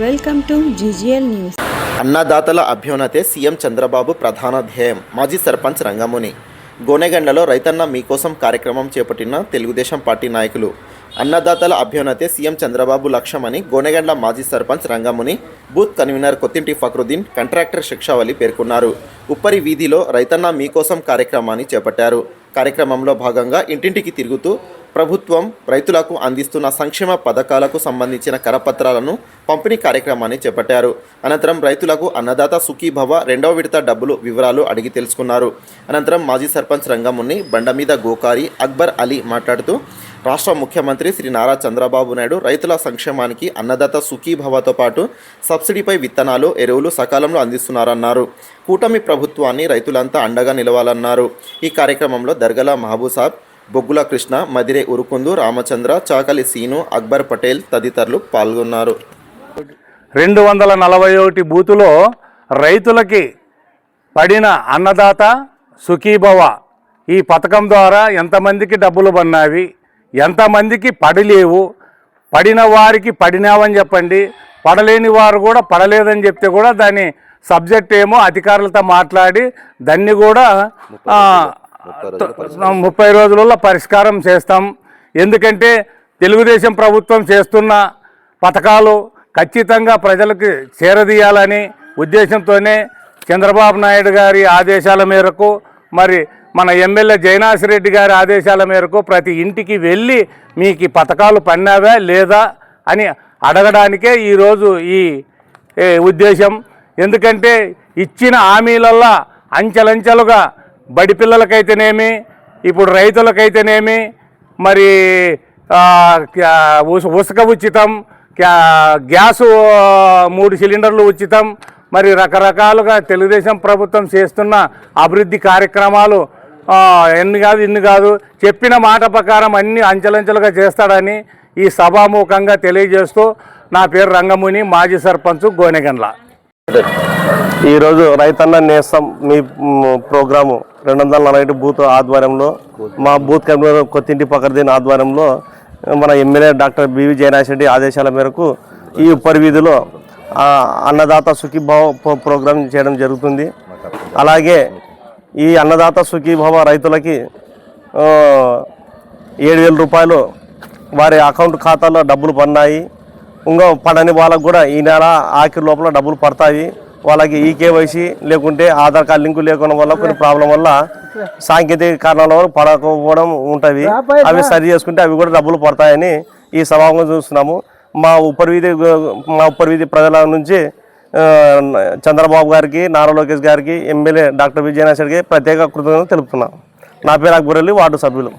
Welcome to GGL news. అన్నదాతల అభ్యున్నతే CM Chandrababu ప్రధాన ధ్యేయం. మాజీ సర్పంచ్ రంగముని. గోనెగండ్లలో రైతన్న మీకోసం కార్యక్రమం చేపట్టిన తెలుగుదేశం పార్టీ నాయకులు. అన్నదాతల అభ్యున్నతే సీఎం చంద్రబాబు లక్ష్యమని గోనెగండ్ల మాజీ sarpanch Rangamuni booth convener Kothinti Fakruddin contractor Shikshavali పేర్కొన్నారు. ఉప్పరి వీధిలో రైతన్న మీకోసం కార్యక్రమాన్ని చేపట్టారు. కార్యక్రమంలో భాగంగా ఇంటింటికి తిరుగుతూ ప్రభుత్వం రైతులకు అందిస్తున్న సంక్షేమ పథకాలకు సంబంధించిన కరపత్రాలను పంపిణీ కార్యక్రమాన్ని చేపట్టారు. అనంతరం రైతులకు అన్నదాత సుఖీభవ రెండవ విడత డబ్బులు వివరాలు అడిగి తెలుసుకున్నారు. అనంతరం మాజీ సర్పంచ్ రంగముని బండమీద గోకారి అక్బర్ అలీ మాట్లాడుతూ రాష్ట్ర ముఖ్యమంత్రి శ్రీ నారా చంద్రబాబు నాయుడు రైతుల సంక్షేమానికి అన్నదాత సుఖీభవతో పాటు సబ్సిడీపై విత్తనాలు ఎరువులు సకాలంలో అందిస్తున్నారన్నారు. కూటమి ప్రభుత్వాన్ని రైతులంతా అండగా నిలవాలన్నారు. ఈ కార్యక్రమంలో దర్గల మహబూసాబ్ బొగ్గుల కృష్ణ మదిరే ఉరుకుందు రామచంద్ర చాకలి సీను అక్బర్ పటేల్ తదితరులు పాల్గొన్నారు. రెండు వందల నలభై ఒకటి బూతులో రైతులకి పడిన అన్నదాత సుఖీభవ. ఈ పథకం ద్వారా ఎంతమందికి డబ్బులు పడినావి ఎంతమందికి పడలేవు? పడిన వారికి పడినావని చెప్పండి. పడలేని వారు కూడా పడలేదని చెప్తే కూడా దాని సబ్జెక్ట్ ఏమో అధికారులతో మాట్లాడి దాన్ని కూడా ముప్పై రోజులలో పరిష్కారం. చేస్తాం. ఎందుకంటే తెలుగుదేశం ప్రభుత్వం చేస్తున్న పథకాలు ఖచ్చితంగా ప్రజలకు చేరదీయాలని ఉద్దేశంతోనే చంద్రబాబు నాయుడు గారి ఆదేశాల మేరకు మరి మన ఎమ్మెల్యే జైనాసిరెడ్డి గారి ఆదేశాల మేరకు ప్రతి ఇంటికి వెళ్ళి మీకు ఈ పథకాలు పడినావా లేదా అని అడగడానికే ఈరోజు ఈ ఉద్దేశం. ఎందుకంటే ఇచ్చిన హామీలల్లా అంచెలంచెలుగా బడి పిల్లలకైతేనేమి ఇప్పుడు రైతులకైతేనేమి మరి ఉసుక క్యా- ఉసక ఉచితం క్యా- గ్యాసు మూడు సిలిండర్లు ఉచితం మరి రకరకాలుగా తెలుగుదేశం ప్రభుత్వం చేస్తున్న అభివృద్ధి కార్యక్రమాలు ఎన్ని కాదు ఇన్ని కాదు చెప్పిన మాట ప్రకారం అన్ని అంచెలంచెలుగా చేస్తాడని ఈ సభాముఖంగా తెలియజేస్తూ నా పేరు రంగముని మాజీ సర్పంచ్ గోనెగండ్ల. ఈరోజు రైతన్న నేస్తం మీ ప్రోగ్రాము రెండు వందల నలభై ఐదు బూత్ ఆధ్వర్యంలో మా బూత్ కమిటీ కొత్తింటి పకర్దీన్ ఆధ్వర్యంలో మన MLA doctor B V Jayanath Reddy ఆదేశాల మేరకు ఈ ఉప్పరి అన్నదాత సుఖీభావ ప్రోగ్రాం చేయడం జరుగుతుంది. అలాగే ఈ అన్నదాత సుఖీభావ రైతులకి ఏడు వేల రూపాయలు వారి అకౌంట్ ఖాతాలో డబ్బులు పన్నాయి ఇంకా పడని వాళ్ళకు కూడా ఈ నెల ఆఖరి లోపల డబ్బులు పడతాయి. వాళ్ళకి ఈ కేవైసీ లేకుంటే ఆధార్ కార్డు లింకు లేకుండా వల్ల కొన్ని ప్రాబ్లం వల్ల సాంకేతిక కారణాల వల్ల పడకపోవడం ఉంటుంది. అవి సరి చేసుకుంటే అవి కూడా డబ్బులు పడతాయని ఈ సభాంగం చూస్తున్నాము. మా ఉప్పరి వీధి మా ఉప్పరి వీధి ప్రజల నుంచి చంద్రబాబు గారికి నారా లోకేష్ గారికి ఎమ్మెల్యే డాక్టర్ విజయనాథ్ గారికి ప్రత్యేక కృతజ్ఞతలు తెలుపుతున్నాం. నా పేరు అక్బర్ అలీ వార్డు సభ్యులు.